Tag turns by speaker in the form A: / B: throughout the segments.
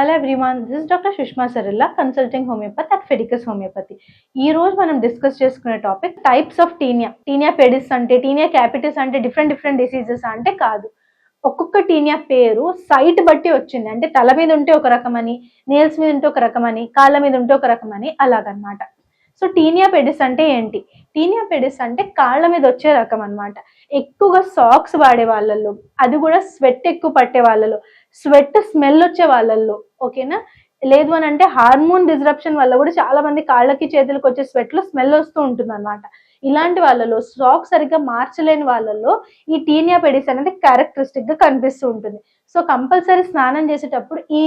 A: Hello everyone this doctor Sushma Sarilla consulting homeopathy at Fedicus homeopathy ఈ రోజు మనం discuss చేసుకునే topic types of tinea tinea pedis అంటే tinea capitis అంటే different different diseases అంటే కాదు. ఒక్కొక్క టీనియా పేరు సైట్ బట్టి వచ్చింది. అంటే తల మీద ఉంటే ఒక రకమని నేల్స్ మీద ఉంటే ఒక రకమని కాళ్ళ మీద ఉంటే ఒక రకమని అలాగనమాట. సో టీనియా పెడిస్ అంటే ఏంటి? టీనియా పెడిస్ అంటే కాళ్ళ మీద వచ్చే రకం అనమాట ఎక్కువగా సాక్స్ వాడే వాళ్ళల్లో అది కూడా స్వెట్ ఎక్కువ పట్టే వాళ్ళలో. స్వెట్ స్మెల్ వచ్చే వాళ్ళల్లో ఓకేనా? లేదు అని అంటే హార్మోన్ డిజరప్షన్ వల్ల కూడా చాలా మంది కాళ్ళకి చేతులకు వచ్చే స్వెట్లో స్మెల్ వస్తూ ఉంటుంది అనమాట ఇలాంటి వాళ్ళలో స్టాక్ సరిగ్గా మార్చలేని వాళ్ళలో ఈ టీనియా పెడిస్ అనేది క్యారెక్టరిస్టిక్గా కనిపిస్తూ ఉంటుంది. సో కంపల్సరీ స్నానం చేసేటప్పుడు ఈ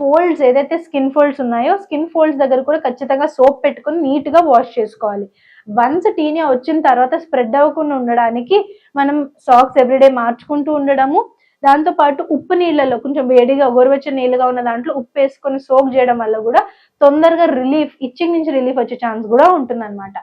A: ఫోల్డ్స్ ఏదైతే స్కిన్ ఫోల్డ్స్ ఉన్నాయో స్కిన్ ఫోల్డ్స్ దగ్గర కూడా ఖచ్చితంగా సోప్ పెట్టుకొని నీట్గా వాష్ చేసుకోవాలి. వన్స్ టీనియా వచ్చిన తర్వాత స్ప్రెడ్ అవ్వకుండా ఉండడానికి మనం సాక్స్ ఎవ్రీడే మార్చుకుంటూ ఉండడము దాంతో పాటు ఉప్పు నీళ్ళలో కొంచెం వేడిగా గోరువెచ్చని నీళ్ళుగా ఉన్న దాంట్లో ఉప్పు వేసుకొని సోప్ చేయడం వల్ల కూడా తొందరగా రిలీఫ్ ఇచ్చింగ్ నుంచి రిలీఫ్ వచ్చే ఛాన్స్ కూడా ఉంటుందన్నమాట.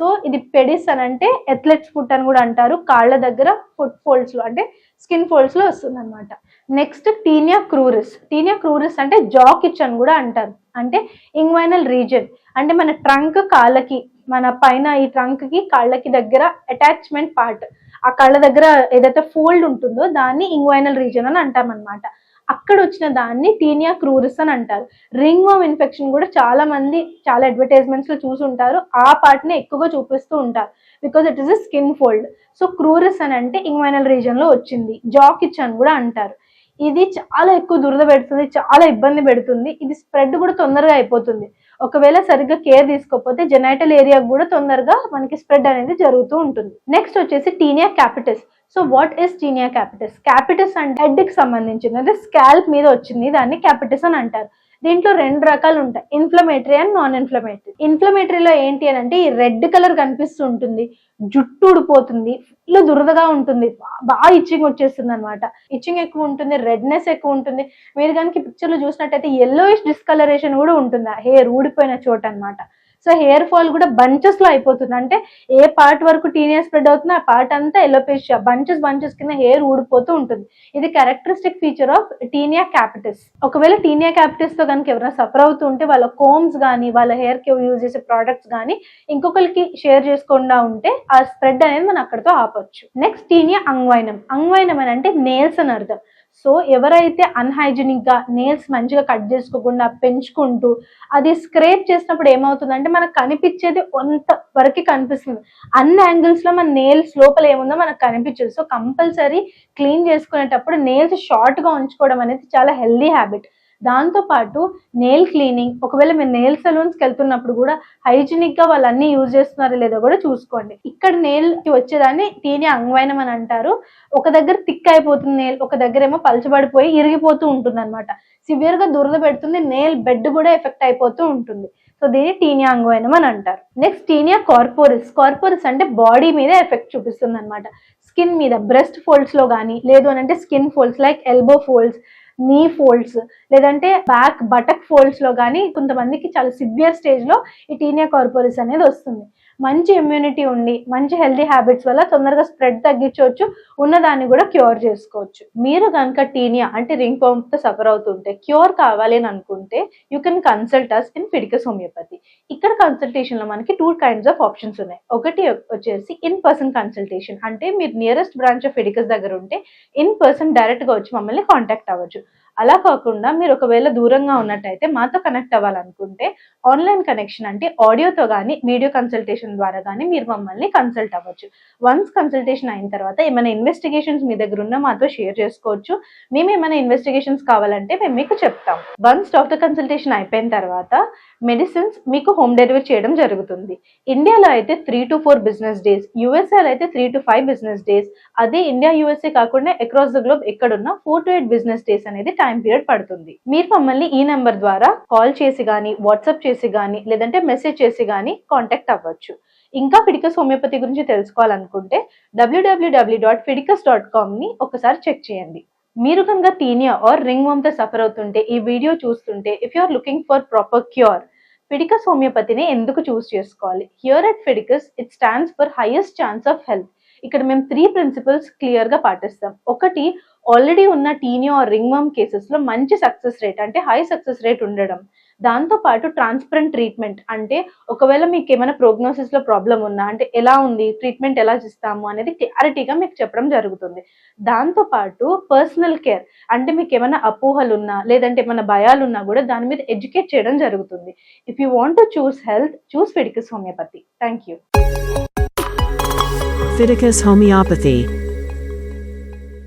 A: సో ఇది పెడిస్ అని అంటే ఎథ్లెట్స్ ఫుట్ అని కూడా అంటారు. కాళ్ళ దగ్గర ఫుట్ ఫోల్డ్స్లో అంటే స్కిన్ ఫోల్డ్స్లో వస్తుంది అనమాట next tinea cruris. Tinea cruris అంటే జాకిచ్ అని కూడా అంటారు. అంటే ఇంగ్వైనల్ రీజన్ అంటే మన ట్రంక్ కాళ్ళకి మన పైన ఈ ట్రంక్కి కాళ్ళకి దగ్గర అటాచ్మెంట్ పార్ట్. ఆ కళ్ళ దగ్గర ఏదైతే ఫోల్డ్ ఉంటుందో దాన్ని ఇంగ్వైనల్ రీజన్ అని అంటామన్నమాట. అనమాట అక్కడ వచ్చిన దాన్ని టీనియా క్రూరిస్ అని అంటారు. రింగ్ వామ్ ఇన్ఫెక్షన్ కూడా చాలా మంది చాలా అడ్వర్టైజ్మెంట్స్లో చూసి ఉంటారు. ఆ పార్ట్ని ఎక్కువగా చూపిస్తూ ఉంటారు. Because it is a skin fold so cruris అని అంటే ఇంగ్వైనల్ రీజన్లో వచ్చింది. జాకిచ్ అని కూడా అంటారు. ఇది చాలా ఎక్కువ దురద పెడుతుంది చాలా ఇబ్బంది పెడుతుంది. ఇది స్ప్రెడ్ కూడా తొందరగా అయిపోతుంది. ఒకవేళ సరిగ్గా కేర్ తీసుకోకపోతే జెనైటల్ ఏరియా కూడా తొందరగా మనకి స్ప్రెడ్ అనేది జరుగుతూ ఉంటుంది. నెక్స్ట్ వచ్చేసి tinea capitis so what is tinea capitis capitis అంటే హెడ్కి సంబంధించింది అంటే స్కాల్ప్ మీద వచ్చింది దాన్ని క్యాపిటస్ అని అంటారు. దీంట్లో రెండు రకాలు ఉంటాయి. ఇన్ఫ్లమేటరీ అండ్ నాన్ ఇన్ఫ్లమేటరీ ఇన్ఫ్లమేటరీలో ఏంటి అని అంటే ఈ రెడ్ కలర్ కనిపిస్తూ ఉంటుంది. జుట్టు ఊడిపోతుంది. ఫుల్ దురదగా ఉంటుంది. బాగా ఇచ్చింగ్ వచ్చేస్తుంది అనమాట ఇచ్చింగ్ ఎక్కువ ఉంటుంది రెడ్నెస్ ఎక్కువ ఉంటుంది. మీరు కనుక పిక్చర్లో చూసినట్టయితే ఎల్లోయిష్ డిస్కలరేషన్ కూడా ఉంటుంది? ఆ హెయిర్ ఊడిపోయిన చోట అన్నమాట సో హెయిర్ ఫాల్ కూడా బంచెస్లో అయిపోతుంది. అంటే ఏ పార్ట్ వరకు టీనియా స్ప్రెడ్ అవుతుంది ఆ పార్ట్ అంతా ఎలోపేషియా బంచెస్ బంచెస్ కింద హెయిర్ ఊడిపోతూ ఉంటుంది. ఇది characteristic feature of tinea capitis ఒకవేళ టీనియా క్యాపిటస్తో కనుక ఎవరైనా సఫర్ అవుతూ ఉంటే వాళ్ళ కోమ్స్ కానీ వాళ్ళ హెయిర్కి యూజ్ చేసే ప్రోడక్ట్స్ కానీ ఇంకొకరికి షేర్ చేసుకుండా ఉంటే ఆ స్ప్రెడ్ అనేది మనం అక్కడతో ఆపొచ్చు. Next tinea అంగ్వైనం. అంగ్వైనం అని అంటే నేల్స్ అని అర్థం. సో ఎవరైతే అన్హైజీనిక్గా నేల్స్ మంచిగా కట్ చేసుకోకుండా పెంచుకుంటూ అది స్క్రేప్ చేసినప్పుడు ఏమవుతుందంటే మనకు కనిపించేది కొంత వరకు కనిపిస్తుంది. అన్ని యాంగిల్స్లో మన నేల్స్ లోపల ఏముందో మనకు కనిపించదు. సో కంపల్సరీ క్లీన్ చేసుకునేటప్పుడు నేల్స్ షార్ట్గా ఉంచుకోవడం అనేది చాలా హెల్దీ హ్యాబిట్ దాంతో పాటు నెయిల్ క్లీనింగ్ ఒకవేళ మీరు నెయిల్ సలూన్స్కి వెళ్తున్నప్పుడు కూడా హైజీనిక్గా వాళ్ళు అన్ని యూజ్ చేస్తున్నారో లేదో కూడా చూసుకోండి. ఇక్కడ నెయిల్కి వచ్చేదాన్ని తీని అంగవైనం అని అంటారు. ఒక దగ్గర థిక్ అయిపోతుంది నెయిల్ ఒక దగ్గర ఏమో పలచబడిపోయి ఇరిగిపోతూ ఉంటుంది అనమాట సివియర్గా దురద పెడుతుంది నెయిల్ బెడ్ కూడా ఎఫెక్ట్ అయిపోతూ ఉంటుంది. సో దీన్ని టీనియా అంగవైనం అని అంటారు. నెక్స్ట్ టీనియా కార్పోరిస్ కార్పోరిస్ అంటే బాడీ మీద ఎఫెక్ట్ చూపిస్తుంది అనమాట స్కిన్ మీద బ్రెస్ట్ ఫోల్డ్స్లో కానీ లేదు అని అంటే skin folds like elbow folds knee folds లేదంటే బ్యాక్ బటక్ ఫోల్డ్స్లో కానీ కొంతమందికి చాలా సివియర్ స్టేజ్లో ఈ టీనియా కార్పోరిస్ అనేది వస్తుంది. మంచి ఇమ్యూనిటీ ఉండి మంచి హెల్దీ హ్యాబిట్స్ వల్ల తొందరగా స్ప్రెడ్ తగ్గించవచ్చు ఉన్నదాన్ని కూడా క్యూర్ చేసుకోవచ్చు. మీరు కనుక టీనియా అంటే రింగ్ పంప్తో సఫర్ అవుతుంటే క్యూర్ కావాలి అని అనుకుంటే you can consult us in Fiticus homeopathy ఇక్కడ కన్సల్టేషన్లో మనకి టూ కైండ్స్ ఆఫ్ ఆప్షన్స్ ఉన్నాయి. ఒకటి వచ్చేసి ఇన్ పర్సన్ కన్సల్టేషన్ అంటే మీరు నియరెస్ట్ బ్రాంచ్ ఆఫ్ ఫిడికస్ దగ్గర ఉంటే ఇన్ పర్సన్ డైరెక్ట్గా వచ్చి మమ్మల్ని కాంటాక్ట్ అవ్వచ్చు. అలా కాకుండా మీరు ఒకవేళ దూరంగా ఉన్నట్టయితే మాతో కనెక్ట్ అవ్వాలనుకుంటే ఆన్లైన్ కనెక్షన్ అంటే ఆడియోతో కానీ వీడియో కన్సల్టేషన్ ద్వారా కానీ మీరు మమ్మల్ని కన్సల్ట్ అవ్వచ్చు. వన్స్ కన్సల్టేషన్ అయిన తర్వాత ఏమైనా ఇన్వెస్టిగేషన్స్ మీ దగ్గర ఉన్న మాతో షేర్ చేసుకోవచ్చు. మేము ఏమైనా ఇన్వెస్టిగేషన్స్ కావాలంటే మేము మీకు చెప్తాం. వన్స్ డాక్టర్ కన్సల్టేషన్ అయిపోయిన తర్వాత మెడిసిన్స్ మీకు హోమ్ డెలివరీ చేయడం జరుగుతుంది. ఇండియాలో అయితే three to four business days యూఎస్ఏలో అయితే three to five business days అదే ఇండియా యూఎస్ఏ కాకుండా అక్రాస్ ద గ్లోబ్ ఎక్కడున్నా four to eight business days అనేది టైం పీరియడ్ పడుతుంది. మీరు మమ్మల్ని ఈ నెంబర్ ద్వారా కాల్ చేసి కానీ వాట్సాప్ చేసి కానీ లేదంటే మెసేజ్ చేసి కానీ కాంటాక్ట్ అవ్వచ్చు. ఇంకా ఫిడికస్ హోమియోపతి గురించి తెలుసుకోవాలనుకుంటే W W W dot Fiticus dot కామ్ని ఒకసారి చెక్ చేయండి. మీరు కనుక tinea or ring worm suffer అవుతుంటే ఈ వీడియో చూస్తుంటే if you are looking for proper cure Fiticus హోమియోపతిని ఎందుకు చూస్ చేసుకోవాలి? Here at Fiticus it stands for highest chance of health ఇక్కడ మేము త్రీ ప్రిన్సిపల్స్ క్లియర్గా పాటిస్తాం. ఒకటి ఆల్రెడీ ఉన్న టీనియో ఆర్ రింగ్మమ్ కేసెస్లో మంచి సక్సెస్ రేట్ అంటే హై సక్సెస్ రేట్ ఉండడం. దాంతో పాటు ట్రాన్స్పరెంట్ ట్రీట్మెంట్ అంటే ఒకవేళ మీకు ఏమైనా ప్రోగ్నోసిస్లో ప్రాబ్లం ఉందా అంటే ఎలా ఉంది ట్రీట్మెంట్ ఎలా చేస్తాము అనేది క్లారిటీగా మీకు చెప్పడం జరుగుతుంది. దాంతో పాటు పర్సనల్ కేర్ అంటే మీకు ఏమైనా అపోహలు ఉన్నా లేదంటే ఏమైనా భయాలు ఉన్నా కూడా దాని మీద ఎడ్యుకేట్ చేయడం జరుగుతుంది. If you want to choose health choose Fiticus homeopathy thank you
B: Fiticus Homeopathy